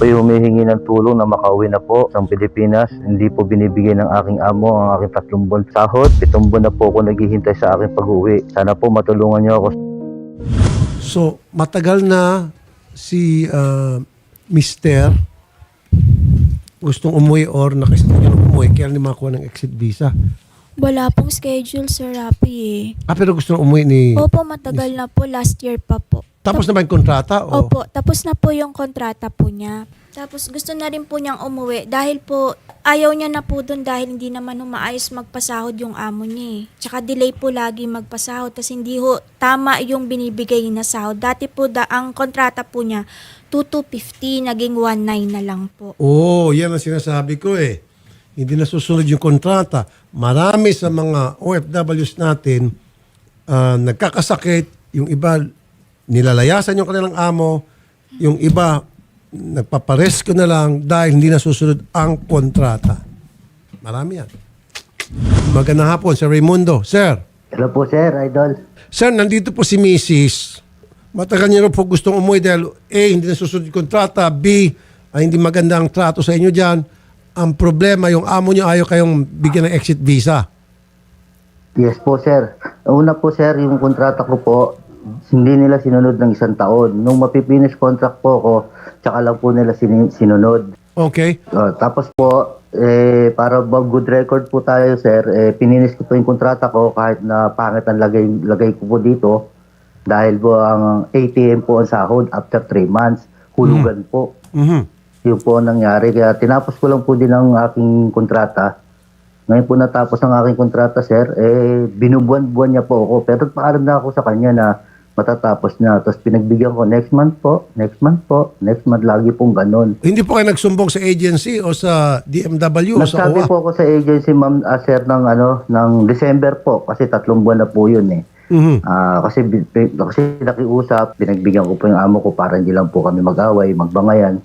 po yung humihingi ng tulong na makauwi na po sa Pilipinas. Hindi po binibigay ng aking amo ang aking tatlong buwan sahod. Pitong buwan na po ako naghihintay sa aking pag-uwi. Sana po matulungan niyo ako So, matagal na si ah, Mister gustong umuwi or nakastudio na umuwi kaya hindi makakuha ng exit visa. Wala pong schedule, Sir Rapi eh. Ah, pero gusto umuwi ni... Opo, matagal na po. Last year pa po. Tapos na ba yung kontrata? O? Opo, tapos na po yung kontrata po niya. Tapos gusto na rin po niyang umuwi dahil po ayaw niya na po doon dahil hindi naman umaayos magpasahod yung amo niya eh. Tsaka delay po lagi magpasahod tapos hindi ho tama yung binibigay na sahod. Dati po da, ang kontrata po niya 2250 naging 19 na lang po. Oo, yan ang sinasabi ko eh. Hindi nasusunod yung kontrata. Marami sa mga OFWs natin ah, nagkakasakit. Yung iba, nilalayasan yung kanilang amo. Yung iba, nagpaparesko na lang dahil hindi nasusunod ang kontrata. Marami yan. Magandang hapon, Sir Raimundo. Sir, Hello po sir, idol. Sir, nandito po si Mrs. Matagal niya rin po gustong umuwi dahil A, hindi nasusunod yung kontrata. B, ay hindi maganda ang trato sa inyo dyan. Ang problema, yung amo niyo ayaw kayong bigyan ng exit visa. Yes po sir. Una po sir, yung kontrata ko po, hindi nila sinunod ng isang taon. Nung mapipinish contract po ako, tsaka lang po nila sin- sinunod. Okay? Oh, tapos po, eh, para good record po tayo, sir, eh, pininis ko po yung kontrata ko kahit na pangit ang lagay, lagay ko po dito dahil po ang ATM po ang sahod after 3 months. Hulugan po. Mhm. Yun po ang nangyari. Kaya tinapos ko lang po din ang aking kontrata. Ngayon po natapos ang aking kontrata, sir, eh, binubuan-buan niya po ako. Pero paalam na ako sa kanya na matatapos na. Tapos pinagbigyan ko, next month po, next month po, next month, lagi pong ganun. Hindi po kayo nagsumbong sa agency o sa DMW o sa Nagsabi OWA? po ako sa agency, ma'am, ah, sir, ng, ano, ng December po, kasi tatlong buwan na po yun eh. Mhm. Ah, kasi, bi- bi- kasi nakiusap, pinagbigyan ko po yung amo ko para hindi lang po kami mag-away, magbangayan.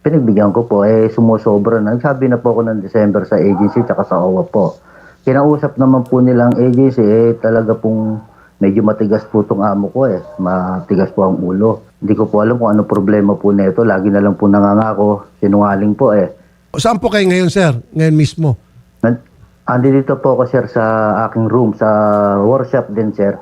Pinagbigyan ko po, eh, sumusobra na. Nagsabi na po ako ng December sa agency, tsaka sa OWA po. Kinausap naman po nilang agency, eh, talaga pong medyo matigas po itong amo ko eh. Matigas po ang ulo. Hindi ko po alam kung ano problema po nito. Lagi na lang po nangangako. Sinungaling po eh. Saan po kayo ngayon, sir? Ngayon mismo? Andi dito po ako sir sa aking room sa workshop din sir.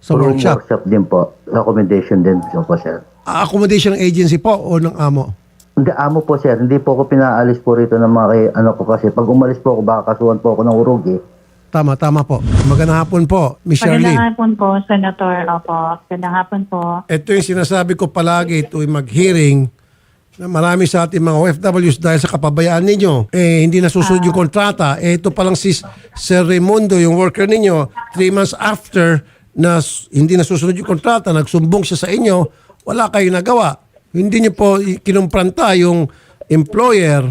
Sa Room workshop? workshop din po. Accommodation din po sir. Ah, Accommodation ng agency po o ng amo? Hindi amo po sir, hindi po ako pinaalis po rito ng mga kay- ano ko kasi pag umalis po ako baka kasuhan po ako ng urog eh. Tama, tama po. Magandang hapon po, Miss Magandang Charlene. hapon po, Senator. Opo, magandang hapon po. Ito yung sinasabi ko palagi tuwing mag-hearing na marami sa ating mga OFWs dahil sa kapabayaan ninyo, eh hindi nasusunod yung kontrata. Eh ito palang si Sir Raimundo, yung worker ninyo, three months after na s- hindi nasusunod yung kontrata, nagsumbong siya sa inyo, wala kayong nagawa. Hindi niyo po i- kinumpranta yung employer,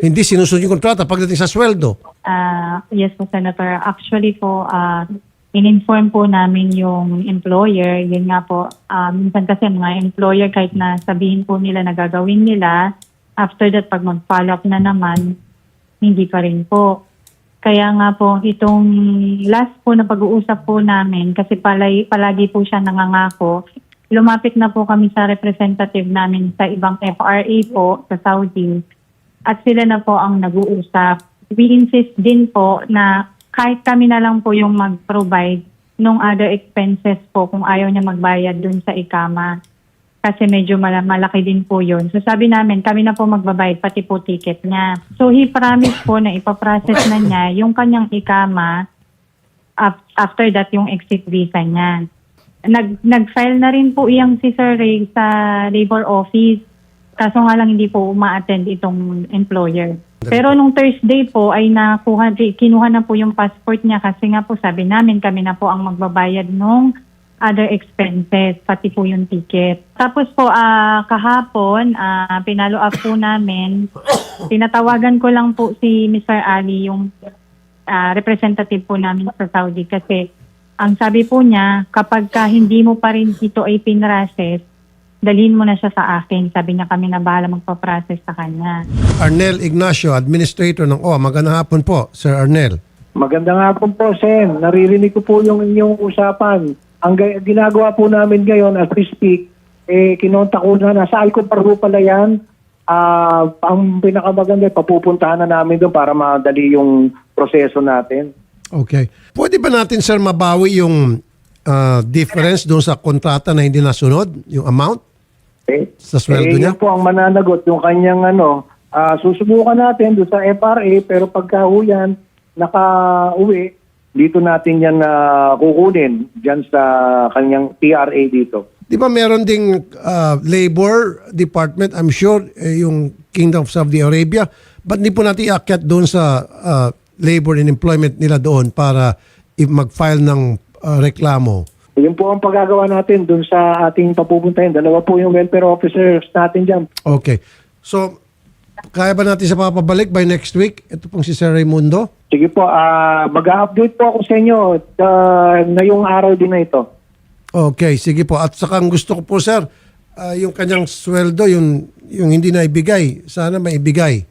hindi sinusunod yung kontrata pagdating sa sweldo. Ah, yes po, Senator. Actually po, ah, in-inform po namin yung employer. Yun nga po, ah, minsan kasi mga employer kahit na sabihin po nila na gagawin nila, after that, pag mag-follow up na naman, hindi pa rin po. Kaya nga po, itong last po na pag-uusap po namin, kasi palagi, palagi po siya nangangako, lumapit na po kami sa representative namin sa ibang FRA po sa Saudi at sila na po ang nag-uusap. We insist din po na kahit kami na lang po yung mag-provide nung other expenses po kung ayaw niya magbayad dun sa ikama. Kasi medyo mala- malaki din po yun. So sabi namin, kami na po magbabayad pati po ticket niya. So he promised po na ipaprocess na niya yung kanyang ikama af- after that yung exit visa niya. Nag, nag-file na rin po iyang si Sir Ray sa labor office. Kaso nga lang hindi po uma-attend itong employer. Pero nung Thursday po ay nakuha, kinuha na po yung passport niya kasi nga po sabi namin kami na po ang magbabayad nung other expenses, pati po yung ticket. Tapos po ah, kahapon, ah, pinalo up po namin, tinatawagan ko lang po si Mr. Ali, yung ah, representative po namin sa Saudi kasi ang sabi po niya, kapag ka hindi mo pa rin ito ay pinrases, dalhin mo na siya sa akin. Sabi niya kami na bahala magpa-process sa kanya. Arnel Ignacio, Administrator ng OWA. Magandang hapon po, Sir Arnel. Magandang hapon po, Sen. Naririnig ko po yung inyong usapan. Ang ga- ginagawa po namin ngayon as we speak, eh, kinontak ko na, nasa Alco Parho pala yan. ah, ang pinakamaganda, papupuntahan na namin doon para madali yung proseso natin. Okay. Pwede ba natin, sir, mabawi yung ah, difference doon sa kontrata na hindi nasunod, yung amount Okay? sa sweldo eh, niya? yun po ang mananagot, yung kanyang ano, ah, susubukan natin doon sa FRA, pero pagka ho yan, naka-uwi, dito natin yan na kukunin dyan sa kanyang TRA dito. Di ba meron ding ah, labor department, I'm sure, eh, yung Kingdom of Saudi Arabia. Ba't di po natin iakyat doon sa ah, labor and employment nila doon para mag-file ng ah, reklamo? Yun po ang pagagawa natin doon sa ating papupuntahin. Dalawa po yung welfare officers natin dyan. Okay. So, kaya ba natin sa papabalik by next week? Ito pong si Sir Raimundo. Sige po, ah mag-update po ako sa inyo ah, ngayong araw din na ito. Okay, sige po. At saka ang gusto ko po, sir, ah, yung kanyang sweldo, yung, yung hindi na ibigay, sana maibigay.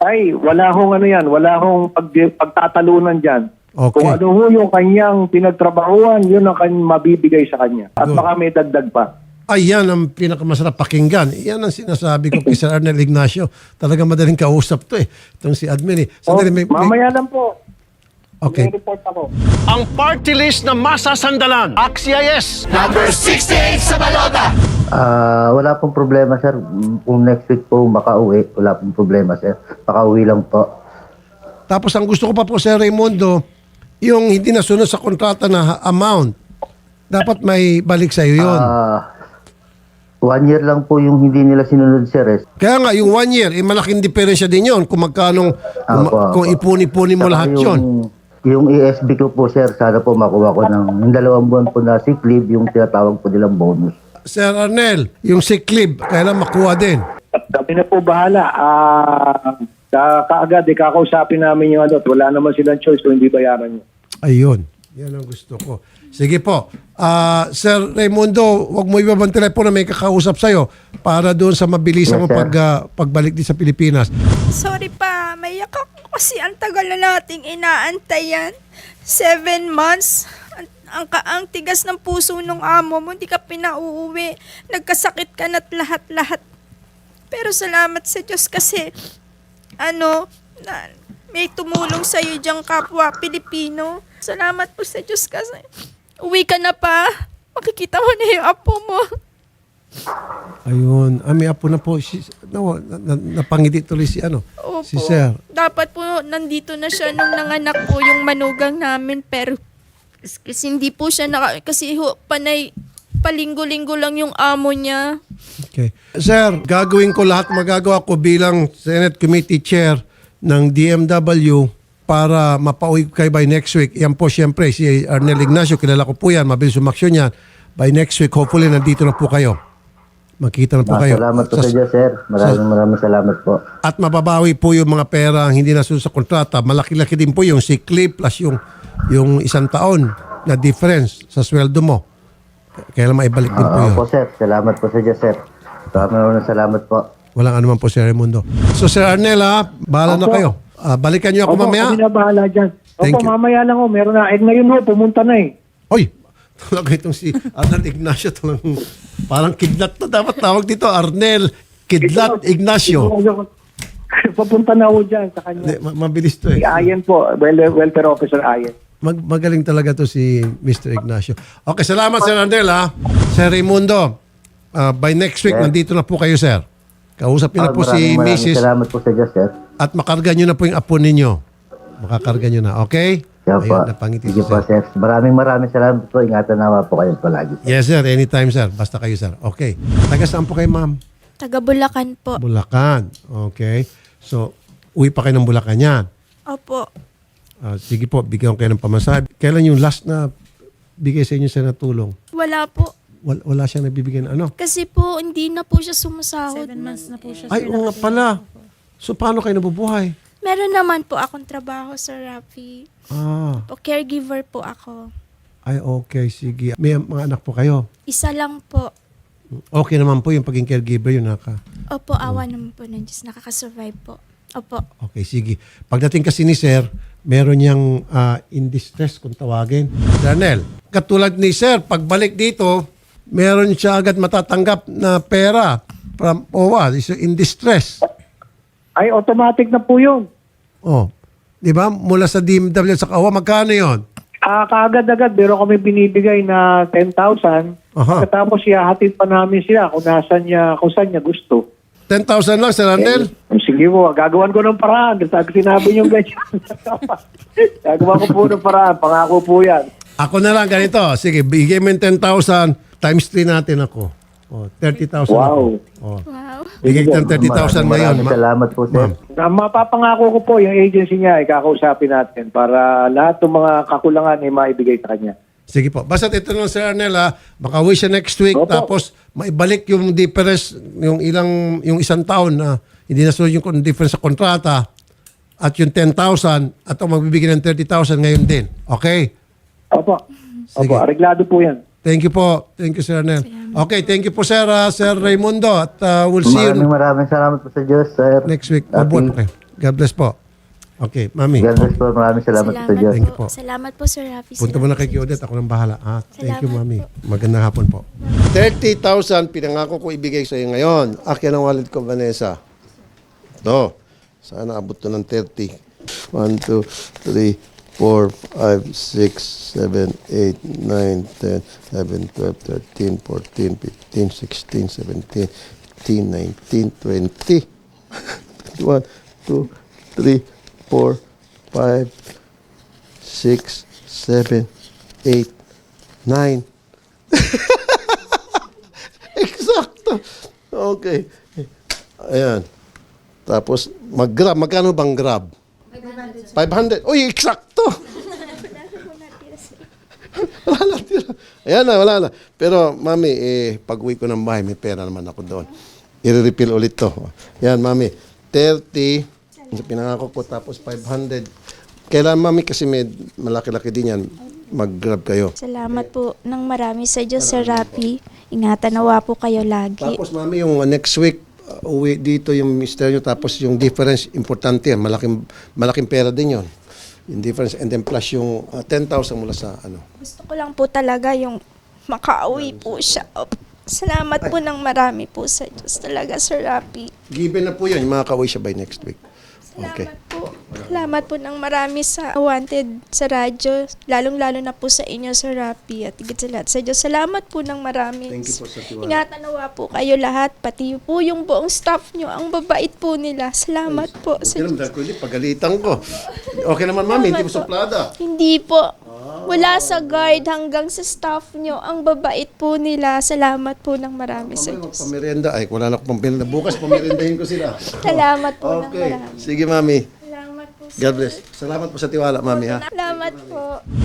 Ay, wala hong ano yan, wala hong pag, pagtatalunan dyan. Okay. Kung ano ho yung kanyang pinagtrabahuan, yun ang kanyang mabibigay sa kanya. At Good. baka may dagdag pa. Ay, yan ang pinakamasarap pakinggan. Yan ang sinasabi ko kay Sir Arnel Ignacio. Talagang madaling kausap to eh. Itong si admin eh. Oh, Sandali, may, may- mamaya lang po. okay. May report ako. ang party list na masasandalan. Axia yes! Ah, wala pong problema, sir. Kung next week po makauwi, wala pong problema, sir. Makauwi lang po. Tapos ang gusto ko pa po, Sir Raimundo, yung hindi nasunod sa kontrata na amount, dapat may balik sa iyo yun. Ah, one year lang po yung hindi nila sinunod, sir. Eh. Kaya nga, yung one year, eh, malaking diferensya din yun kung magkano, kung, Apo, apo. kung ipuni-puni mo Saka lahat yung, yun. Yung ESB ko po, sir, sana po makuha ko ng yung dalawang buwan po na sick leave, yung tinatawag po nilang bonus. Sir Arnel, yung sick leave, kailan makuha din? Kami na po bahala. Ah, ka kaagad, eh, kakausapin namin yung ano. at Wala naman silang choice kung hindi bayaran nyo. Ayun. Yan ang gusto ko. Sige po. Ah, Sir Raimundo, wag mo ibabang telepono, may kakausap sa'yo para doon sa mabilisan Yes, mo pag, ah, pagbalik din sa Pilipinas. Sorry pa, maiyak ako kasi ang tagal na nating inaantay yan. Seven months. Ang, ang, ka- ang tigas ng puso ng amo mo, hindi ka pinauuwi. Nagkasakit ka na't lahat-lahat. Pero salamat sa Diyos kasi, ano, na, may tumulong sa iyo diyang kapwa Pilipino. Salamat po sa Diyos kasi uwi ka na pa. Makikita mo na yung apo mo. Ayun. Ah, may apo na po. Si, no, na, na, napangiti tuloy si ano. Opo. Si Sir. Dapat po nandito na siya nung nanganak po yung manugang namin pero kasi hindi po siya naka, kasi ho, panay palinggo-linggo lang yung amo niya. Okay. Sir, gagawin ko lahat magagawa ko bilang Senate Committee Chair ng DMW para mapauwi kayo by next week. Yan po siyempre si Arnel Ignacio, kilala ko po yan, mabilis umaksyon yan. By next week, hopefully nandito na po kayo. Makita na po kayo. salamat po Sa- sa sir. Maraming maraming salamat po. at mababawi po yung mga pera ang hindi nasunod sa kontrata. Malaki-laki din po yung sick leave plus yung, yung isang taon na difference sa sweldo mo. Kailan maibalik din po Ah, yun. po, sir. Salamat po sa Diyos, sir. Maraming salamat po. Walang anuman po, Sir Raimundo. So, Sir Arnel, ha, bahala na Opo. kayo. Ah, balikan niyo ako Opo, mamaya. kami na bahala dyan. Thank Opo, you. mamaya lang ho. Meron na. Eh, ngayon ho, pumunta na eh. Oy, talaga itong si Arnel Ignacio. Talagang, parang kidlat to. Dapat tawag dito, Arnel Kidlat Ignacio. Papunta na ho dyan sa Hindi, kanya. ma- mabilis to eh. Si Ayen po, wel- welfare officer Ayen. Mag magaling talaga to si Mr. Ignacio. Okay, salamat Sir Arnel ha. Sir Raimundo, ah, by next week, Sir. nandito na po kayo, sir. Kausap niyo na Ah, po si maraming maraming Mrs. Salamat po sa Diyos, sir. at makarga niyo na po yung apo ninyo. Makakarga niyo na, okay? Po. Ayun, napangiti Sige si po, sir. sir. Maraming maraming salamat po. Ingatan nawa po kayo palagi. Yes, sir. Anytime, sir. Basta kayo, sir. Okay. Taga saan po kayo, ma'am? Taga Bulacan po. Bulacan. Okay. So, uwi pa kayo ng Bulacan yan. Opo. Ah, sige po, bigyan ko kayo ng pamasahe. Kailan yung last na bigay sa inyo sa natulong? Wala po. Wala, wala siyang nabibigay ng ano? Kasi po, hindi na po siya sumasahod. Seven months na po siya. Ay, oo nga pala. So, paano kayo nabubuhay? Meron naman po akong trabaho, Sir Rafi. Ah, Po, caregiver po ako. ay okay, sige. May mga anak po kayo. Isa lang po. Okay naman po yung pagiging caregiver yun naka. Opo, awa naman po ng Diyos. Nakakasurvive po. Opo. Okay, sige. Pagdating kasi ni Sir, meron niyang ah, in distress kung tawagin. Daniel, katulad ni Sir, pagbalik dito, meron siya agad matatanggap na pera. from OWA, is in distress. Ay, automatic na po yun. Oh. Di ba? Mula sa DMW sa OWA, magkano yon? Ah, kaagad-agad, meron kami binibigay na 10,000. Aha. Tapos ihahatid pa namin sila kung nasan niya, kung saan niya gusto. 10,000 lang, Sir Arnel? Eh, Sige po, gagawan ko ng paraan. Sabi sinabi niyo ganyan. Gagawa ko po ng paraan. Pangako po yan. Ako na lang ganito. Sige, bigay mo yung 10,000 times 3 natin ako. Oh, 30,000 ako. Wow. Oh. Wow. Bigay kita ng 30,000 Maraming ngayon. maraming Ma- salamat po, sir. Ma'am. Na mapapangako ko po yung agency niya, ikakausapin natin para lahat ng mga kakulangan ay maibigay sa kanya. Sige po. Basta ito lang, Sir Arnel, ha? Baka wish siya next week, Opo. tapos maibalik yung difference, yung ilang, yung isang taon na hindi nasunod yung kon- difference sa kontrata at yung 10,000 at ang magbibigay ng 30,000 ngayon din. Okay? Opo. Sige. Opo, areglado po yan. Thank you po. Thank you, Sir Arnel. Okay, thank you po, Sir, ah, Sir Raimundo. At ah, we'll see you Maraming maraming salamat po sa Diyos, sir. next week. Mabuhat po kayo. God bless po. Okay, Mami. God bless po. Maraming salamat, po sa Salamat Diyos. Thank you po. Salamat po, Sir Rafi. Punta mo na Salamat kay po. Kiodet. Ako nang bahala. Ah, thank you, Salamat Mami. po. Magandang hapon po. 30,000 pinangako ko ibigay sa iyo ngayon. Akin ang wallet ko, Vanessa. Ito. Sana abot to ng 30. 1, 2, 3, 4, 5, 6, 7, 8, 9, 10, 11, 12, 13, 14, 15, 16, 17, 18, 19, 20. 1, 2, 3, 4, 5, 6, 7, 8, 9. Eksakto. Okay. Ayan. Tapos, mag-grab. Magkano bang grab? 500. Uy, eksakto. wala na tira. Ayan na, wala na. Pero, mami, eh, pag uwi ko ng bahay, may pera naman ako doon. I-refill ulit to. Yan, mami. 30. Pinangako ko, tapos 500. Kailan, mami, kasi may malaki-laki din yan. Mag-grab kayo. Salamat po ng marami sa Diyos, Sir Rafi. Ingatan nawa po kayo lagi. Tapos mami, yung uh, next week, uh, uwi dito yung mister nyo, tapos yung difference, importante yan. Malaking, malaking pera din yon Yung difference, and then plus yung uh, 10,000 mula sa ano. Gusto ko lang po talaga yung makauwi po siya. Salamat po ng marami po sa Diyos talaga, Sir Rafi. Given na po yun, makaka-uwi siya by next week. Okay. Salamat po. Salamat po ng marami sa Wanted sa radyo. Lalong-lalo na po sa inyo, Sir Rafi. At higit sa lahat sa Diyos. Salamat po ng marami. Thank you po sa tiwala. Ingatan nawa po kayo lahat. Pati po yung buong staff nyo. Ang babait po nila. Salamat po sa Diyos. hindi, pagalitan ko. Okay naman mami, hindi mo suplada. Hindi po. Wala sa guard hanggang sa staff nyo. Ang babait po nila. Salamat po ng marami sa Diyos. magpamerienda. Ay, wala na akong pamerienda. Bukas, pameriendahin ko sila. Salamat po ng Okay. marami. Sige, mami. Salamat po. God bless. Salamat po sa tiwala, mami, ha? Salamat po.